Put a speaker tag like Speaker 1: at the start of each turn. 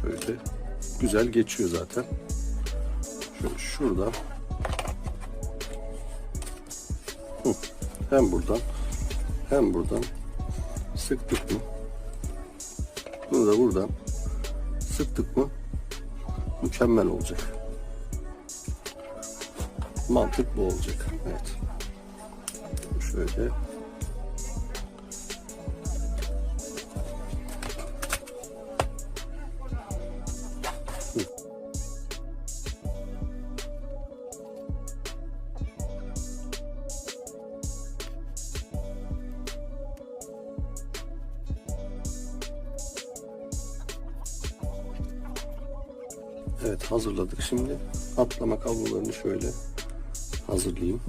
Speaker 1: Şöyle güzel geçiyor zaten. Şöyle şuradan hem buradan hem buradan sıktık mı? Bunu da buradan sıktık mı? Mükemmel olacak. Mantık bu olacak. Evet. Şöyle Evet hazırladık şimdi. Atlama kablolarını şöyle hazırlayayım.